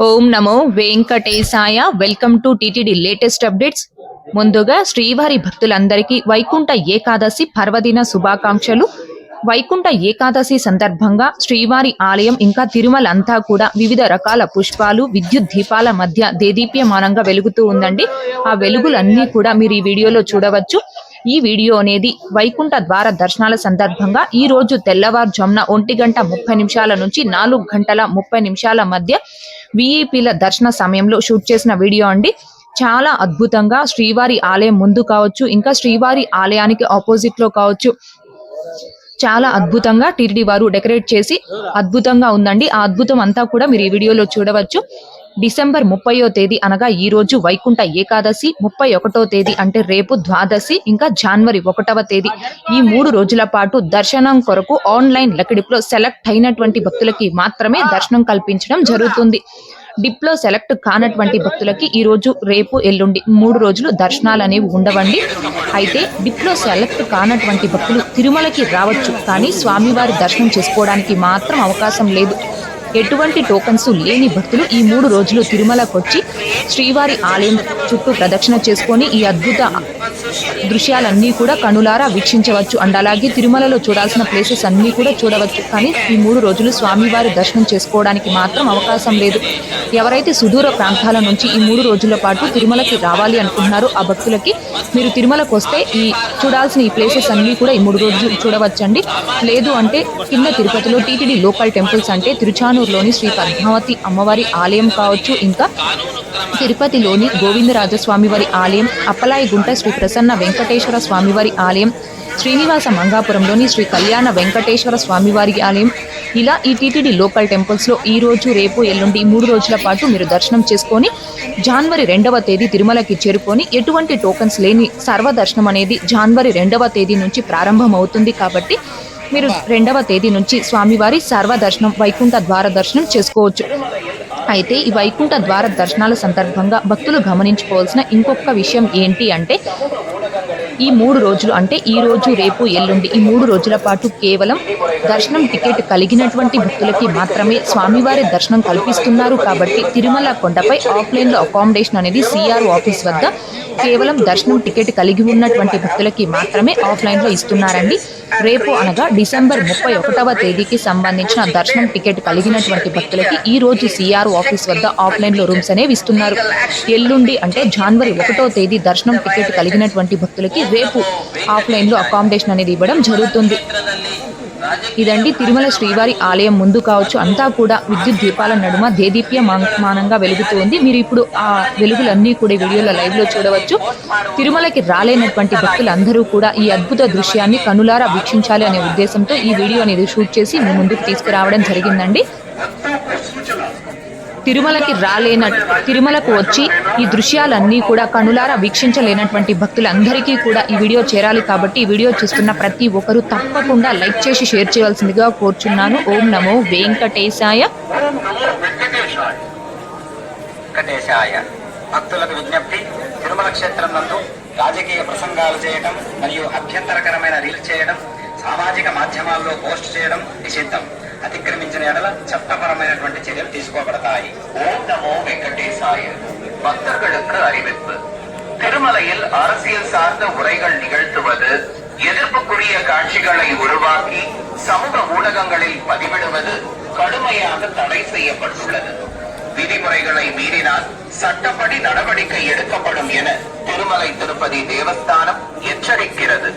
ఓం నమో వెంకటేశాయ. Welcome to TTD latest updates. ముందుగా శ్రీవారి భక్తులందరికీ వైకుంఠ ఏకాదశి పర్వదిన శుభాకాంక్షలు. వైకుంఠ ఏకాదశి సందర్భంగా శ్రీవారి ఆలయం ఇంకా తిరుమల అంతా కూడా వివిధ రకాల పుష్పాలు విద్యుత్ దీపాల మధ్య దేదీప్యమానంగా వెలుగుతూ ఉందండి. ఆ వెలుగులన్నీ కూడా మీరు ఈ వీడియోలో చూడవచ్చు. ఈ వీడియో అనేది వైకుంఠ ద్వార దర్శనాల సందర్భంగా ఈ రోజు తెల్లవారుజామున ఒంటి గంట ముప్పై నిమిషాల నుంచి నాలుగు గంటల ముప్పై నిమిషాల మధ్య విఐపీల దర్శన సమయంలో షూట్ చేసిన వీడియో అండి. చాలా అద్భుతంగా శ్రీవారి ఆలయం ముందు కావచ్చు ఇంకా శ్రీవారి ఆలయానికి ఆపోజిట్లో కావచ్చు. చాలా అద్భుతంగా టిరిడి వారు డెకరేట్ చేసి అద్భుతంగా ఉందండి. ఆ అద్భుతం అంతా కూడా మీరు ఈ వీడియోలో చూడవచ్చు. డిసెంబర్ ముప్పయో తేదీ అనగా ఈ రోజు వైకుంఠ ఏకాదశి ముప్పై ఒకటో తేదీ అంటే రేపు ద్వాదశి ఇంకా జనవరి ఒకటవ తేదీ. ఈ మూడు రోజుల పాటు దర్శనం కొరకు ఆన్లైన్ లెక్కడిపులో సెలెక్ట్ అయినటువంటి భక్తులకి మాత్రమే దర్శనం కల్పించడం జరుగుతుంది. డిప్లో సెలెక్ట్ కానటువంటి భక్తులకి ఈ రోజు రేపు ఎల్లుండి మూడు రోజులు దర్శనాలు అనేవి ఉండవండి. అయితే డిప్లో సెలెక్ట్ కానటువంటి భక్తులు తిరుమలకి రావచ్చు కానీ స్వామివారి దర్శనం చేసుకోవడానికి మాత్రం అవకాశం లేదు. ఎటువంటి టోకన్స్ లేని భక్తులు ఈ మూడు రోజులు తిరుమలకొచ్చి శ్రీవారి ఆలయం చుట్టూ ప్రదక్షిణ చేసుకొని ఈ అద్భుత దృశ్యాలన్నీ కూడా కనులారా వీక్షించవచ్చు. అండ్ అలాగే తిరుమలలో చూడాల్సిన ప్లేసెస్ అన్నీ కూడా చూడవచ్చు. కానీ ఈ మూడు రోజులు స్వామివారి దర్శనం చేసుకోవడానికి మాత్రం అవకాశం లేదు. ఎవరైతే సుదూర ప్రాంతాల నుంచి ఈ మూడు రోజుల పాటు తిరుమలకి రావాలి అనుకుంటున్నారో ఆ భక్తులకి మీరు తిరుమలకు వస్తే ఈ చూడాల్సిన ఈ ప్లేసెస్ అన్నీ కూడా ఈ మూడు రోజులు చూడవచ్చండి. లేదు అంటే కింద తిరుపతిలో టీటీడీ లోకల్ టెంపుల్స్ అంటే తిరుచానూరులోని శ్రీ పద్మావతి అమ్మవారి ఆలయం కావచ్చు ఇంకా తిరుపతిలోని గోవిందరాజస్వామి వారి ఆలయం అప్పలాయగుంట శ్రీ ప్రసన్న వెంకటేశ్వర స్వామివారి ఆలయం శ్రీనివాస మంగాపురంలోని శ్రీ కళ్యాణ వెంకటేశ్వర స్వామివారి ఆలయం. ఇలా ఈ టీటీడీ లోకల్ టెంపుల్స్లో ఈ రోజు రేపు ఎల్లుండి మూడు రోజుల పాటు మీరు దర్శనం చేసుకొని జనవరి రెండవ తేదీ తిరుమలకి చేరుకొని ఎటువంటి టోకన్స్ లేని సర్వదర్శనం అనేది జనవరి రెండవ తేదీ నుంచి ప్రారంభం అవుతుంది కాబట్టి మీరు రెండవ తేదీ నుంచి స్వామివారి సర్వదర్శనం వైకుంఠ ద్వార దర్శనం చేసుకోవచ్చు. అయితే ఈ వైకుంఠ ద్వార దర్శనాల సందర్భంగా భక్తులు గమనించుకోవాల్సిన ఇంకొక విషయం ఏంటి అంటే ఈ మూడు రోజులు అంటే ఈ రోజు రేపు ఎల్లుండి ఈ మూడు రోజుల పాటు కేవలం దర్శనం టికెట్ కలిగినటువంటి భక్తులకి మాత్రమే స్వామివారి దర్శనం కల్పిస్తున్నారు. కాబట్టి తిరుమల కొండపై ఆఫ్లైన్లో అకామిడేషన్ అనేది సిఆర్ ఆఫీస్ వద్ద కేవలం దర్శనం టికెట్ కలిగి ఉన్నటువంటి భక్తులకి మాత్రమే ఆఫ్లైన్లో ఇస్తున్నారండి. రేపు అనగా డిసెంబర్ ముప్పై ఒకటవ తేదీకి సంబంధించిన దర్శనం టికెట్ కలిగినటువంటి భక్తులకి ఈ రోజు సిఆర్ ఆఫీస్ వద్ద ఆఫ్లైన్లో రూమ్స్ అనేవి ఇస్తున్నారు. ఎల్లుండి అంటే జనవరి ఒకటో తేదీ దర్శనం టికెట్ కలిగినటువంటి భక్తులకి రేపు ఆఫ్లైన్లో అకామిడేషన్ అనేది ఇవ్వడం జరుగుతుంది. ఇదండి తిరుమల శ్రీవారి ఆలయం ముందు కావచ్చు. అంతా కూడా విద్యుత్ దీపాల నడుమ దేదీప్య మానంగా వెలుగుతూ ఉంది మీరు ఇప్పుడు ఆ వెలుగులన్నీ కూడా వీడియోలో లైవ్లో చూడవచ్చు. తిరుమలకి రాలేనటువంటి భక్తులందరూ కూడా ఈ అద్భుత దృశ్యాన్ని కనులారా వీక్షించాలి అనే ఉద్దేశంతో ఈ వీడియో అనేది షూట్ చేసి మీ ముందుకు తీసుకురావడం జరిగిందండి. తిరుమలకి రాలేన తిరుమలకు వచ్చి ఈ దృశ్యాలన్నీ కూడా కనులారా వీక్షించలేనటువంటి భక్తులందరికీ కూడా ఈ వీడియో చేరాలి కాబట్టి ఈ వీడియో చూస్తున్న ప్రతి ఒక్కరూ తప్పకుండా లైక్ చేసి షేర్ చేయవలసిందిగా కోరుచున్నాను. ఓం నమో వెంకటేశాయ. వెంకటేశాయ. భక్తులకు విజ్ఞప్తి తిరుమల క్షేత్రం నందు రాజకీయ ప్రసంగాలు చేయడం మరియు అభ్యంతరకరమైన రీల్ చేయడం సామాజిక మాధ్యమాల్లో పోస్ట్ చేయడం నిషిద్ధం. అతిక్రమించిన ఎడల చట్టపరమైనటువంటి చర్యలు తీసుకోబడతాయి ఓం నమో వెంకటేశాయ பக்தர்களுக்கு அறிவிப்பு திருமலையில் அரசியல் சார்ந்த உரைகள் நிகழ்த்துவது எதிர்ப்புக்குரிய காட்சிகளை உருவாக்கி சமூக ஊடகங்களில் பதிவிடுவது கடுமையாக தடை செய்யப்பட்டுள்ளது விதிமுறைகளை மீறினால் சட்டப்படி நடவடிக்கை எடுக்கப்படும் என Thirumalai Tirupati Devasthanam எச்சரிக்கிறது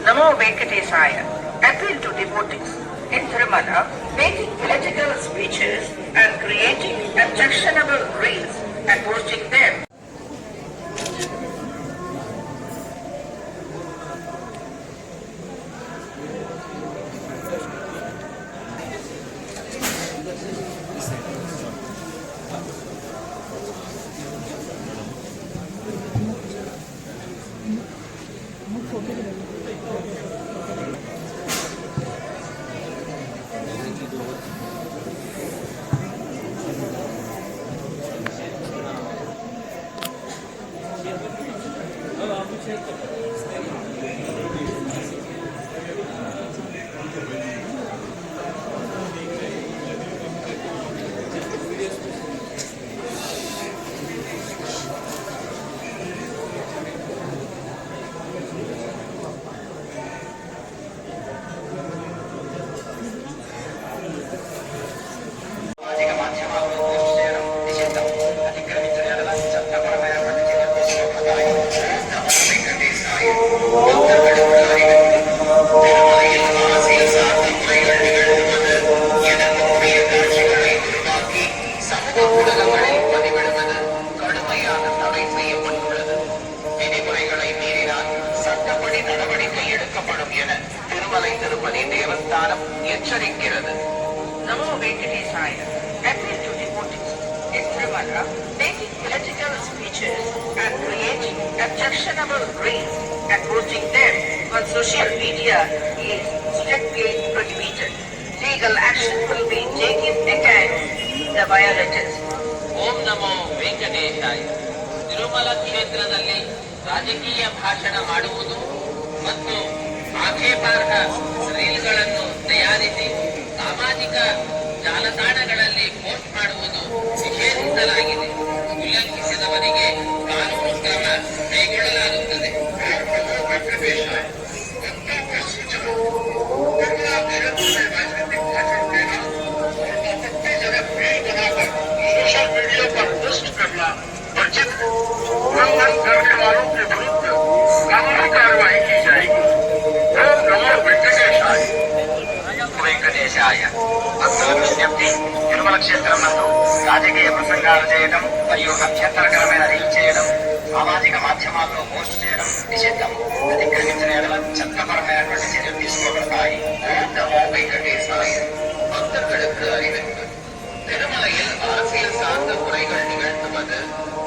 Namo Venkatesaya appeal to devotees in Tirumala making political speeches and creating objectionable reels and posting them ನಮೋ ವೆಂಕಟೇ ಸಾಯರ್ app in to reporting ಎಚ್ಚರವಲ್ಲ the in electrical create darshan ಬರ್ಲಿ at ಮೋಟಿಂಗ್ the on social media is select ಪ್ರತಿ ಮೀಟೆಡ್ ಜೀಗಲ್ action full ಬಿ ಜೆ ಕಿಮ್ ಎ ಕ್ಯಾಂಡ್ ಓಂ ನಮೋ ವೆಂಕಟೇ ಸಾಯ್ ತಿರುಮಲಾ ರಾಜಕೀಯ ಭಾಷಣ ಮಾಡುವುದು ಮತ್ತು ಆಕ್ಷೇಪಾರ್ಹ ರೀಲ್ಗಳನ್ನು ತಯಾರಿಸಿ ಸಾಮಾಜಿಕ ಜಾಲತಾಣಗಳಲ್ಲಿ వెంకటేశాయ భక్తుల విజ్ఞప్తి తిరుమల క్షేత్రం నందు రాజకీయ ప్రసంగాలు చేయడం మరియు అభ్యంతరకరమైన రీల్ చేయడం సామాజిక మాధ్యమాల్లో పోస్ట్ చేయడం నిషిద్ధం అతిక్రమించిన ఎడల చట్టపరమైనటువంటి చర్యలు తీసుకోబడతాయి ஓம் நமோ வெங்கடேசாய பக்தர்களுக்கு அறிவிப்பு திருமலையில் அரசியல் சார்ந்த முறைகள் நிகழ்த்துவது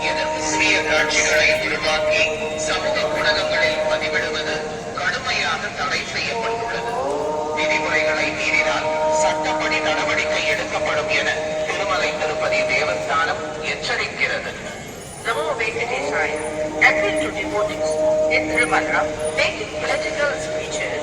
எதிர்ப்புரிய காட்சிகளை உருவாக்கி சமூக ஊடகங்களில் பதிவிடுவது கடுமையாக தடை செய்யப்பட்டுள்ளது எடுக்கப்படும் என Thirumalai Tirupati Devasthanam எச்சரிக்கிறது Namo Venkatesaya appeal to devotees in Tirumala making political speeches